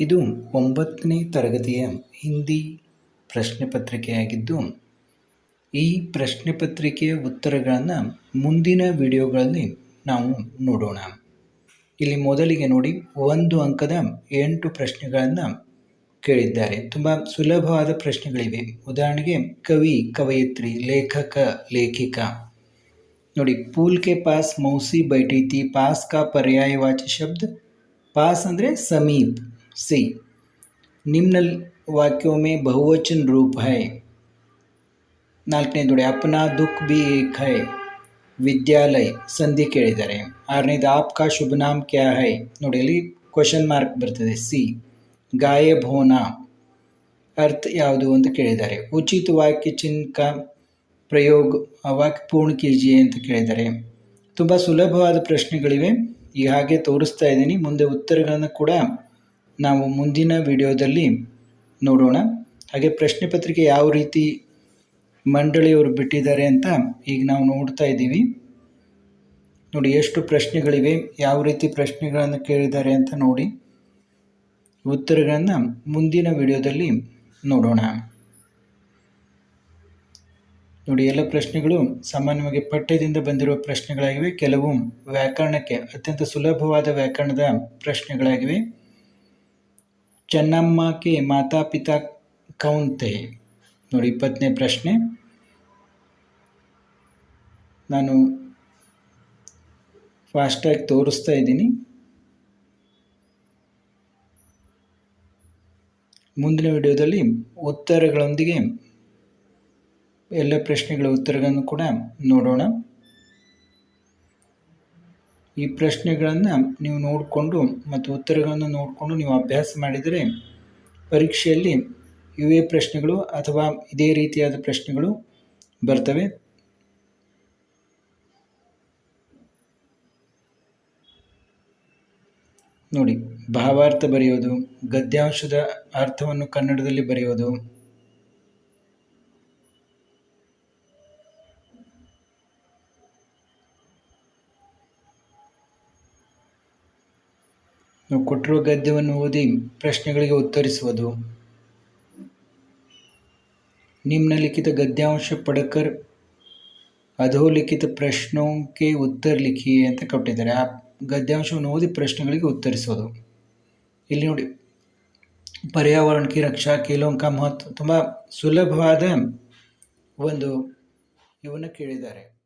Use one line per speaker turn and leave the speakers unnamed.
ಇದು ಒಂಬತ್ತನೇ ತರಗತಿಯ ಹಿಂದಿ ಪ್ರಶ್ನೆ ಪತ್ರಿಕೆಯಾಗಿದ್ದು, ಈ ಪ್ರಶ್ನೆ ಪತ್ರಿಕೆಯ ಉತ್ತರಗಳನ್ನು ಮುಂದಿನ ವಿಡಿಯೋಗಳಲ್ಲಿ ನಾವು ನೋಡೋಣ. ಇಲ್ಲಿ ಮೊದಲಿಗೆ ನೋಡಿ, ಒಂದು ಅಂಕದ ಎಂಟು ಪ್ರಶ್ನೆಗಳನ್ನು ಕೇಳಿದ್ದಾರೆ. ತುಂಬ ಸುಲಭವಾದ ಪ್ರಶ್ನೆಗಳಿವೆ. ಉದಾಹರಣೆಗೆ, ಕವಿ, ಕವಯಿತ್ರಿ, ಲೇಖಕ, ಲೇಖಿಕ. ನೋಡಿ, ಪೂಲ್ ಕೆ ಪಾಸ್ ಮೌಸಿ ಬೈಟೈತಿ, ಪಾಸ್ ಕಾ ಪರ್ಯಾಯವಾಚಿ ಶಬ್ದ, ಪಾಸ್ ಅಂದರೆ ಸಮೀಪ್. ಸಿ ನಿಮ್ನ ವಾಕ್ಯೋं में बहुवचन रूप है ನಾಲ್ಕನೇ ನೋಡಿ ಅಪ್ನಾ ದುಃಖ್ ಬಿ ಏಕ್ ಹೈ ವಿದ್ಯಾಲಯ ಸಂಧಿ ಕೇಳಿದ್ದಾರೆ ಆರನೇದು ಆಪ್ ಕಾ ಶುಭ ನಾಮ್ ಕ್ಯಾ ಹೈ ನೋಡಿ ಅಲ್ಲಿ ಕ್ವಶನ್ ಮಾರ್ಕ್ ಬರ್ತದೆ ಸಿ ಗಾಯಬ್ ಹೋನಾ ಅರ್ಥ ಯಾವುದು ಅಂತ ಕೇಳಿದ್ದಾರೆ ಉಚಿತ ವಾಕ್ಯ ಚಿನ್ಕ ಪ್ರಯೋಗ ವಾಕ್ಯ ಪೂರ್ಣ ಕೀಜಿಯೆ ಅಂತ ಕೇಳಿದ್ದಾರೆ ತುಂಬ ಸುಲಭವಾದ ಪ್ರಶ್ನೆಗಳಿವೆ ಈಗ ಹಾಗೆ ತೋರಿಸ್ತಾ ಇದ್ದೀನಿ ಮುಂದೆ ಉತ್ತರಗಳನ್ನು ಕೂಡ ನಾವು ಮುಂದಿನ ವಿಡಿಯೋದಲ್ಲಿ ನೋಡೋಣ. ಹಾಗೆ ಪ್ರಶ್ನೆ ಪತ್ರಿಕೆ ಯಾವ ರೀತಿ ಮಂಡಳಿಯವರು ಬಿಟ್ಟಿದ್ದಾರೆ ಅಂತ ಈಗ ನಾವು ನೋಡ್ತಾ ಇದ್ದೀವಿ. ನೋಡಿ, ಎಷ್ಟು ಪ್ರಶ್ನೆಗಳಿವೆ, ಯಾವ ರೀತಿ ಪ್ರಶ್ನೆಗಳನ್ನು ಕೇಳಿದ್ದಾರೆ ಅಂತ ನೋಡಿ. ಉತ್ತರಗಳನ್ನು ಮುಂದಿನ ವಿಡಿಯೋದಲ್ಲಿ ನೋಡೋಣ. ನೋಡಿ, ಎಲ್ಲ ಪ್ರಶ್ನೆಗಳು ಸಾಮಾನ್ಯವಾಗಿ ಪಠ್ಯದಿಂದ ಬಂದಿರುವ ಪ್ರಶ್ನೆಗಳಾಗಿವೆ. ಕೆಲವು ವ್ಯಾಕರಣಕ್ಕೆ ಅತ್ಯಂತ ಸುಲಭವಾದ ವ್ಯಾಕರಣದ ಪ್ರಶ್ನೆಗಳಾಗಿವೆ. ಚೆನ್ನಮ್ಮಕ್ಕೆ ಮಾತಾ ಪಿತಾ ಕೌಂತೆ. ನೋಡಿ, ಇಪ್ಪತ್ತನೇ ಪ್ರಶ್ನೆ. ನಾನು ಫಾಸ್ಟಾಗಿ ತೋರಿಸ್ತಾ ಇದ್ದೀನಿ. ಮುಂದಿನ ವಿಡಿಯೋದಲ್ಲಿ ಉತ್ತರಗಳೊಂದಿಗೆ ಎಲ್ಲ ಪ್ರಶ್ನೆಗಳ ಉತ್ತರಗಳನ್ನು ಕೂಡ ನೋಡೋಣ. ಈ ಪ್ರಶ್ನೆಗಳನ್ನು ನೀವು ನೋಡಿಕೊಂಡು ಮತ್ತು ಉತ್ತರಗಳನ್ನು ನೋಡಿಕೊಂಡು ನೀವು ಅಭ್ಯಾಸ ಮಾಡಿದರೆ ಪರೀಕ್ಷೆಯಲ್ಲಿ ಇವೇ ಪ್ರಶ್ನೆಗಳು ಅಥವಾ ಇದೇ ರೀತಿಯಾದ ಪ್ರಶ್ನೆಗಳು ಬರ್ತವೆ. ನೋಡಿ, ಭಾವಾರ್ಥ ಬರೆಯೋದು, ಗದ್ಯಾಂಶದ ಅರ್ಥವನ್ನು ಕನ್ನಡದಲ್ಲಿ ಬರೆಯೋದು ನಾವು ಕೊಟ್ಟಿರುವ ಗದ್ಯವನ್ನು ಓದಿ ಪ್ರಶ್ನೆಗಳಿಗೆ ಉತ್ತರಿಸುವುದು. ನಿಮ್ನಲಿಖಿತ ಗದ್ಯಾಂಶ ಪಡಕರ್ ಅಧೋಲಿಖಿತ ಪ್ರಶ್ನೋಂಕೆ ಉತ್ತರ ಲಿಖಿ ಅಂತ ಕೊಟ್ಟಿದ್ದಾರೆ. ಆ ಗದ್ಯಾಂಶವನ್ನು ಓದಿ ಪ್ರಶ್ನೆಗಳಿಗೆ ಉತ್ತರಿಸೋದು ಇಲ್ಲಿ ನೋಡಿ ಪರ್ಯಾವರಣಕ್ಕೆ ರಕ್ಷಾ ಕೇಲೋಂಕ ಮಹತ್ವ. ತುಂಬ ಸುಲಭವಾದ ಒಂದು ಇವನ್ನು ಕೇಳಿದ್ದಾರೆ.